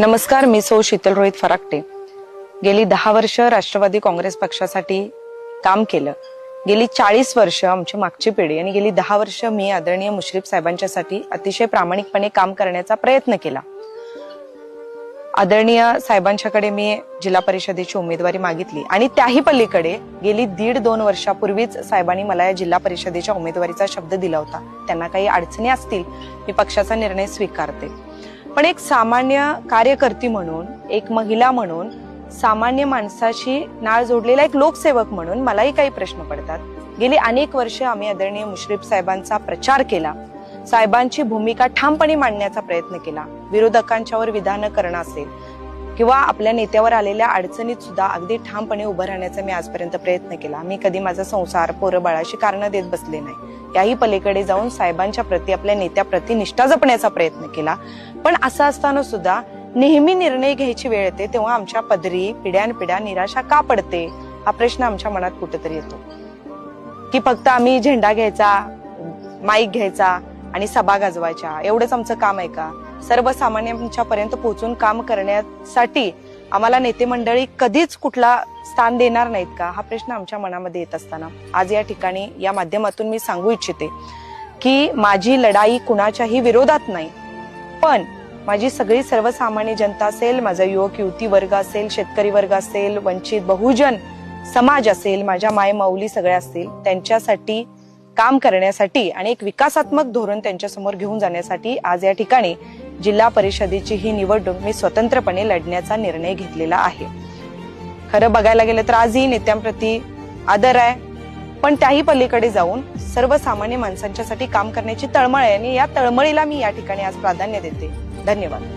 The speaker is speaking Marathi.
नमस्कार मी सौ शीतल रोहित फराकटे गेली दहा वर्ष राष्ट्रवादी काँग्रेस पक्षासाठी काम केलं. गेली चाळीस वर्ष आमची मागची पिढी आणि गेली दहा वर्ष मी आदरणीय मुश्रीफ साहेबांच्यासाठी अतिशय प्रामाणिकपणे काम करण्याचा प्रयत्न केला. आदरणीय साहेबांच्याकडे मी जिल्हा परिषदेची उमेदवारी मागितली आणि त्याही पलीकडे गेली दीड दोन वर्षापूर्वीच साहेबांनी मला या जिल्हा परिषदेच्या उमेदवारीचा शब्द दिला होता. त्यांना काही अडचणी असतील मी पक्षाचा निर्णय स्वीकारते. पण एक सामान्य कार्यकर्ती म्हणून एक महिला म्हणून सामान्य माणसाशी नाळ जोडलेला एक लोकसेवक म्हणून मलाही काही प्रश्न पडतात. गेली अनेक वर्ष आम्ही आदरणीय मुश्रीफ साहेबांचा प्रचार केला. साहेबांची भूमिका ठामपणे मांडण्याचा प्रयत्न केला. विरोधकांच्यावर विधानं करणं असेल किंवा आपल्या नेत्यावर आलेल्या अडचणीत सुद्धा अगदी ठामपणे उभं राहण्याचा मी आजपर्यंत प्रयत्न केला. मी कधी माझा संसार पोरं बाळाशी कारणं देत बसले नाही. त्याही पलीकडे जाऊन साहेबांच्या प्रती आपल्या नेत्याप्रती निष्ठा जपण्याचा प्रयत्न केला. पण असं असताना सुद्धा नेहमी निर्णय घ्यायची वेळ येते तेव्हा आमच्या पदरी पिढ्यानपिढ्या निराशा का पडते? हा प्रश्न आमच्या मनात कुठेतरी येतो. की फक्त आम्ही झेंडा घ्यायचा माईक घ्यायचा आणि सभा गाजवायच्या. एवढंच आमचं काम आहे का? सर्वसामान्यांच्या पर्यंत पोहोचून काम करण्यासाठी आम्हाला नेते मंडळी कधीच कुठला स्थान देणार नाहीत का? हा प्रश्न आमच्या मनामध्ये येत असताना. आज या ठिकाणी या माध्यमातून मी सांगू इच्छिते की माझी लढाई कुणाच्याही विरोधात नाही. पण माझी सगळी सर्वसामान्य जनता असेल माझा युवक युवती वर्ग असेल शेतकरी वर्ग असेल वंचित बहुजन समाज असेल माझ्या माय माऊली सगळ्या असतील त्यांच्यासाठी काम करण्यासाठी आणि एक विकासात्मक धोरण त्यांच्यासमोर घेऊन जाण्यासाठी आज या ठिकाणी जिल्हा परिषदेची ही निवडणूक मी स्वतंत्रपणे लढण्याचा निर्णय घेतलेला आहे. खरं बघायला गेलं तर आजही नेत्यांप्रती आदर आहे. पण त्याही पलीकडे जाऊन सर्वसामान्य माणसांच्यासाठी काम करण्याची तळमळ आहे आणि या तळमळीला मी या ठिकाणी आज प्राधान्य देते. धन्यवाद.